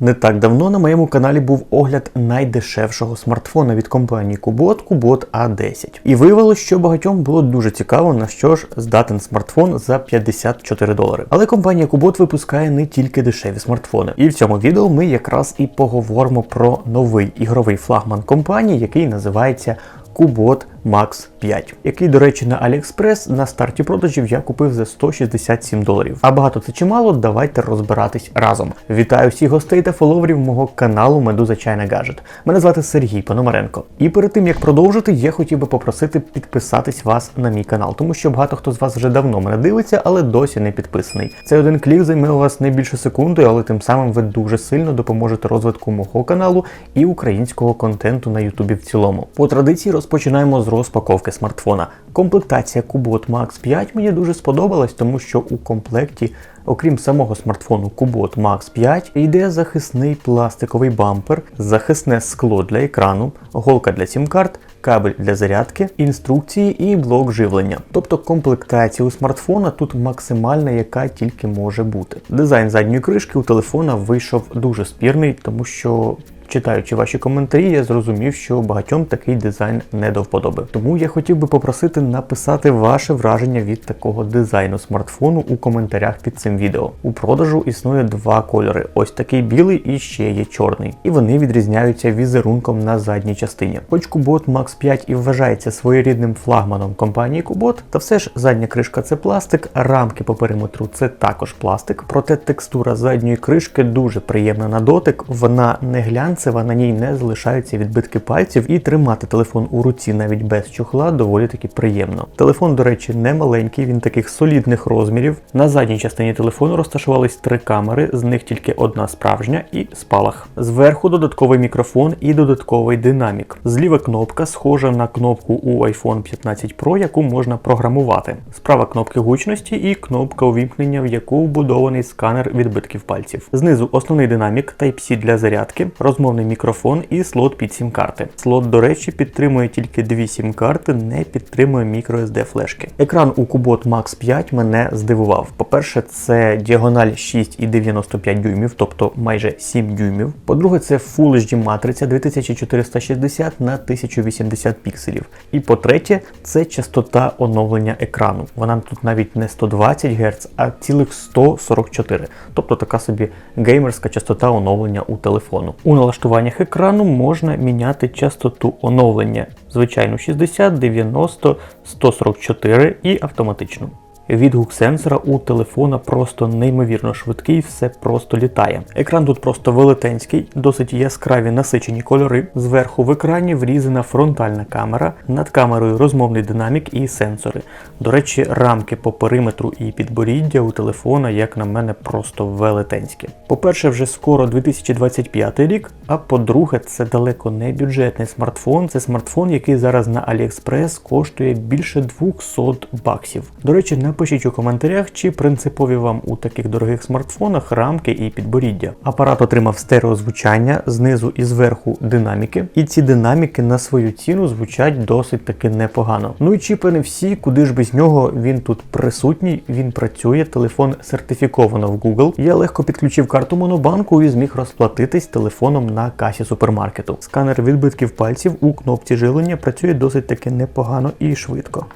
Не так давно на моєму каналі був огляд найдешевшого смартфона від компанії Kubot, Kubot A10. І виявилось, що багатьом було дуже цікаво, на що ж здатен смартфон за 54 долари. Але компанія Kubot випускає не тільки дешеві смартфони. І в цьому відео ми якраз і поговоримо про новий ігровий флагман компанії, який називається Kubot Max 5, який, до речі, на AliExpress на старті продажів я купив за 167 доларів. А багато це чимало, давайте розбиратись разом. Вітаю всіх гостей та фоловерів мого каналу Медуза Чайна Гаджет. Мене звати Сергій Пономаренко. І перед тим як продовжити, я хотів би попросити підписатись вас на мій канал, тому що багато хто з вас вже давно мене дивиться, але досі не підписаний. Цей один клік займе у вас не більше секунди, але тим самим ви дуже сильно допоможете розвитку мого каналу і українського контенту на Ютубі в цілому. По традиції розпочинаємо з розпаковки смартфона. Комплектація Kubot Max 5 мені дуже сподобалась, тому що у комплекті, окрім самого смартфону Kubot Max 5, йде захисний пластиковий бампер, захисне скло для екрану, голка для сім-карт, кабель для зарядки, інструкції і блок живлення. Тобто комплектація у смартфона тут максимальна, яка тільки може бути. Дизайн задньої кришки у телефона вийшов дуже спірний, тому що. Читаючи ваші коментарі, я зрозумів, що багатьом такий дизайн не до вподоби. Тому я хотів би попросити написати ваше враження від такого дизайну смартфону у коментарях під цим відео. У продажу існує два кольори: ось такий білий і ще є чорний. І вони відрізняються візерунком на задній частині. Хоч Kubot Max 5 і вважається своєрідним флагманом компанії Kubot, та все ж задня кришка це пластик, рамки по периметру це також пластик, проте текстура задньої кришки дуже приємна на дотик, вона не глянцева, глянцева, на ній не залишаються відбитки пальців, і тримати телефон у руці навіть без чохла доволі таки приємно. Телефон, до речі, не маленький, він таких солідних розмірів. На задній частині телефону розташувались три камери, з них тільки одна справжня і спалах. Зверху додатковий мікрофон і додатковий динамік. Зліва кнопка схожа на кнопку у iPhone 15 Pro, яку можна програмувати. Справа кнопки гучності і кнопка увімкнення, в яку вбудований сканер відбитків пальців. Знизу основний динамік Type-C для зарядки, розмов розмовний мікрофон і слот під сім-карти. Слот, до речі, підтримує тільки дві сім-карти, не підтримує microSD флешки. Екран у Kubot Max 5 мене здивував. По-перше, це діагональ 6,95 дюймів, тобто майже 7 дюймів. По-друге, це Full HD матриця 2460 на 1080 пікселів. І по-третє, це частота оновлення екрану. Вона тут навіть не 120 Гц, а цілих 144. Тобто така собі геймерська частота оновлення у телефону. У налаштуваннях екрану можна міняти частоту оновлення, звичайну 60, 90, 144 і автоматичну. Відгук сенсора у телефона просто неймовірно швидкий, все просто літає. Екран тут просто велетенський, досить яскраві насичені кольори. Зверху в екрані врізана фронтальна камера, над камерою розмовний динамік і сенсори. До речі, рамки по периметру і підборіддя у телефона, як на мене, просто велетенські. По-перше, вже скоро 2025 рік, а по-друге, це далеко не бюджетний смартфон. Це смартфон, який зараз на AliExpress коштує більше 200 баксів. До речі, на Напишіть у коментарях, чи принципові вам у таких дорогих смартфонах рамки і підборіддя. Апарат отримав стереозвучання, знизу і зверху динаміки, і ці динаміки на свою ціну звучать досить таки непогано. Ну і чіпи не всі, куди ж без нього він тут присутній, він працює, телефон сертифіковано в Google. Я легко підключив карту Монобанку і зміг розплатитись телефоном на касі супермаркету. Сканер відбитків пальців у кнопці живлення працює досить таки непогано і швидко.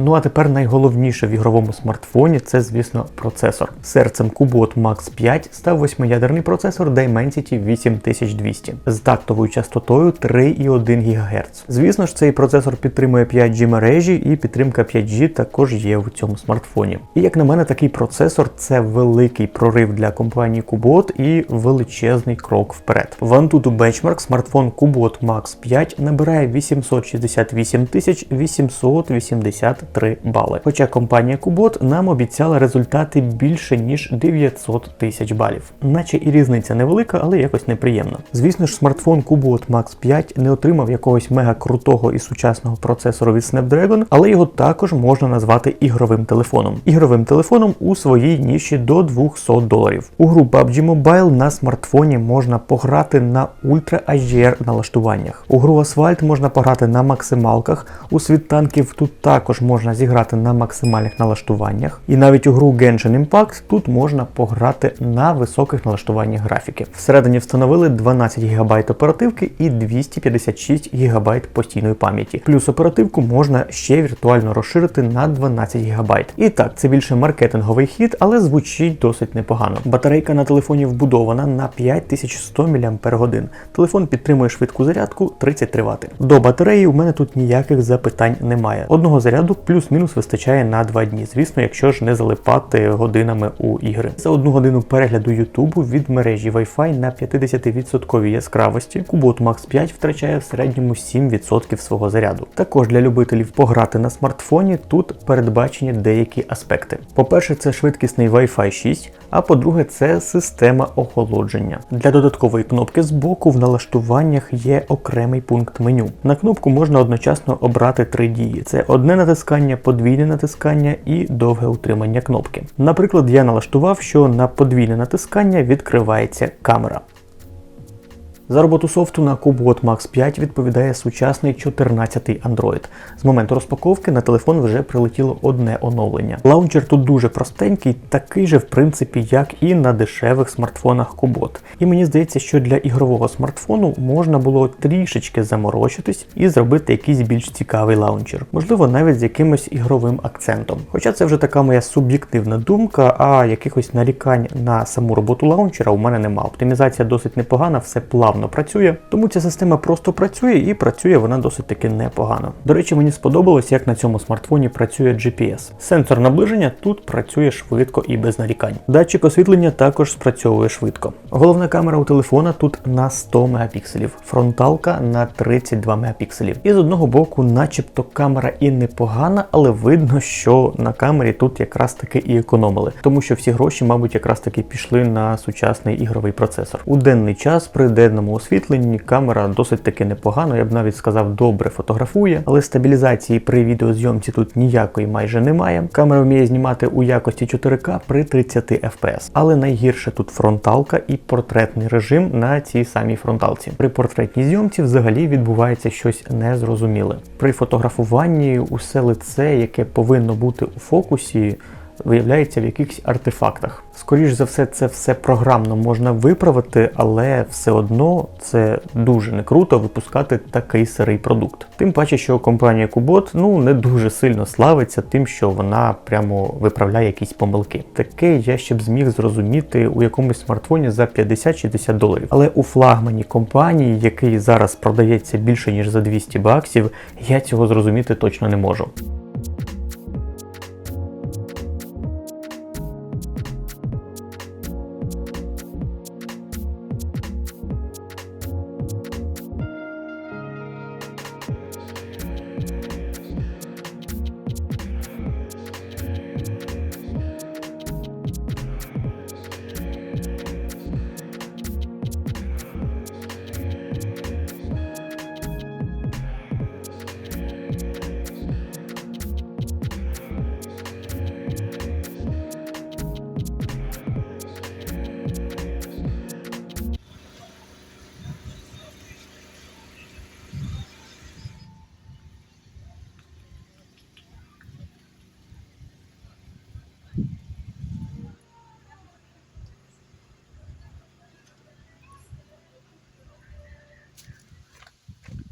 Ну а тепер найголовніше в ігровому смартфоні це, звісно, процесор. Серцем Kubot Max 5 став восьмиядерний процесор Dimensity 8200 з тактовою частотою 3,1 ГГц. Звісно ж, цей процесор підтримує 5G мережі, і підтримка 5G також є в цьому смартфоні. І як на мене, такий процесор це великий прорив для компанії Kubot і величезний крок вперед. В Antutu Benchmark смартфон Kubot Max 5 набирає 868 880 3 бали. Хоча компанія Kubot нам обіцяла результати більше ніж 900 тисяч балів. Наче і різниця невелика, але якось неприємно. Звісно ж, смартфон Kubot Max 5 не отримав якогось мега крутого і сучасного процесору від Snapdragon, але його також можна назвати ігровим телефоном. Ігровим телефоном у своїй ніші до 200 доларів. У гру PUBG Mobile на смартфоні можна пограти на Ultra HDR налаштуваннях. У гру Asphalt можна пограти на максималках. У світ танків тут також можна можна зіграти на максимальних налаштуваннях. І навіть у гру Genshin Impact тут можна пограти на високих налаштуваннях графіки. Всередині встановили 12 ГБ оперативки і 256 ГБ постійної пам'яті. Плюс оперативку можна ще віртуально розширити на 12 ГБ. І так, це більше маркетинговий хід, але звучить досить непогано. Батарейка на телефоні вбудована на 5100 мАч. Телефон підтримує швидку зарядку 33 Вт. До батареї у мене тут ніяких запитань немає. Одного заряду плюс-мінус вистачає на 2 дні. Звісно, якщо ж не залипати годинами у ігри. За одну годину перегляду Ютубу від мережі Wi-Fi на 50% яскравості Kubot Max 5 втрачає в середньому 7% свого заряду. Також для любителів пограти на смартфоні тут передбачені деякі аспекти. По-перше, це швидкісний Wi-Fi 6, а по-друге, це система охолодження. Для додаткової кнопки збоку в налаштуваннях є окремий пункт меню. На кнопку можна одночасно обрати три дії: це одне натискання, подвійне натискання і довге утримання кнопки. Наприклад, я налаштував, що на подвійне натискання відкривається камера. За роботу софту на Kubot Max 5 відповідає сучасний 14-й Android. З моменту розпаковки на телефон вже прилетіло одне оновлення. Лаунчер тут дуже простенький, такий же в принципі, як і на дешевих смартфонах Kubot. І мені здається, що для ігрового смартфону можна було трішечки заморочитись і зробити якийсь більш цікавий лаунчер, можливо, навіть з якимось ігровим акцентом. Хоча це вже така моя суб'єктивна думка, а якихось нарікань на саму роботу лаунчера у мене нема. Оптимізація досить непогана, все плавно працює, тому ця система просто працює і працює вона досить таки непогано. До речі, мені сподобалось, як на цьому смартфоні працює GPS. Сенсор наближення тут працює швидко і без нарікань. Датчик освітлення також спрацьовує швидко. Головна камера у телефона тут на 100 мегапікселів, фронталка на 32 мегапікселів. І з одного боку, начебто, камера і непогана, але видно, що на камері тут якраз таки і економили, тому що всі гроші, мабуть, якраз таки пішли на сучасний ігровий процесор. У денний час при денному освітленні камера досить таки непогано, я б навіть сказав, добре фотографує, але стабілізації при відеозйомці тут ніякої майже немає. Камера вміє знімати у якості 4К при 30 FPS. Але найгірше тут фронталка і портретний режим на цій самій фронталці. При портретній зйомці взагалі відбувається щось незрозуміле. При фотографуванні усе лице, яке повинно бути у фокусі виявляється в якихось артефактах. Скоріш за все, це все програмно можна виправити, але все одно це дуже не круто випускати такий сирий продукт. Тим паче, що компанія Kubot ну не дуже сильно славиться тим, що вона прямо виправляє якісь помилки. Таке я ще б зміг зрозуміти у якомусь смартфоні за 50-60 доларів. Але у флагмані компанії, який зараз продається більше ніж за 200 баксів, я цього зрозуміти точно не можу.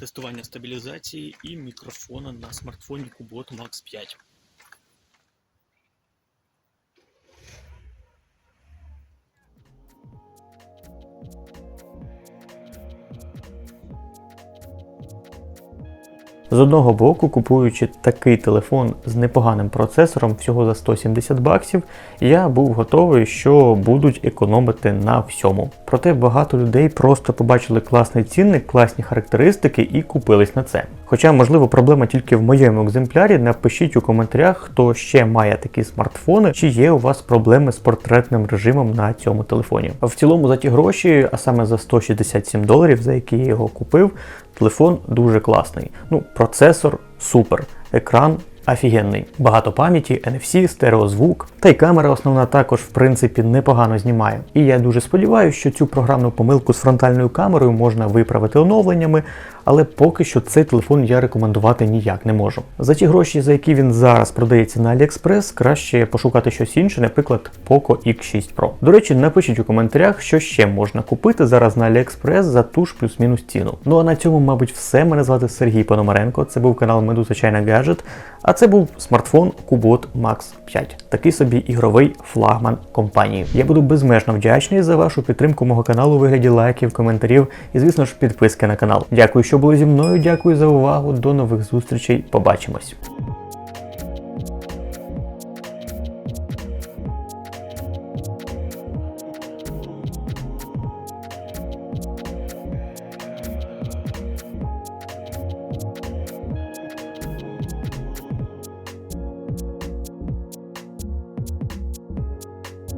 Тестування стабілізації і мікрофона на смартфоні Kubot Max 5. З одного боку, купуючи такий телефон з непоганим процесором всього за 170 баксів, я був готовий, що будуть економити на всьому. Проте багато людей просто побачили класний цінник, класні характеристики і купились на це. Хоча, можливо, проблема тільки в моєму екземплярі. Напишіть у коментарях, хто ще має такі смартфони, чи є у вас проблеми з портретним режимом на цьому телефоні. В цілому за ті гроші, а саме за 167 доларів, за які я його купив, телефон дуже класний. Ну, процесор супер. Екран офігенний. Багато пам'яті, NFC, стереозвук. Та й камера основна також, в принципі, непогано знімає. І я дуже сподіваюся, що цю програмну помилку з фронтальною камерою можна виправити оновленнями, але поки що цей телефон я рекомендувати ніяк не можу. За ті гроші, за які він зараз продається на AliExpress, краще пошукати щось інше, наприклад, Poco X6 Pro. До речі, напишіть у коментарях, що ще можна купити зараз на AliExpress за ту ж плюс-мінус ціну. Ну а на цьому, мабуть, все. Мене звати Сергій Пономаренко. Це був канал Медуза Чайна Гаджет, а це був смартфон Kubot Max 5. Такий собі ігровий флагман компанії. Я буду безмежно вдячний за вашу підтримку мого каналу у вигляді лайків, коментарів і, звісно ж, підписки на канал. Дякую, що були зі мною. Дякую за увагу. До нових зустрічей. Побачимось.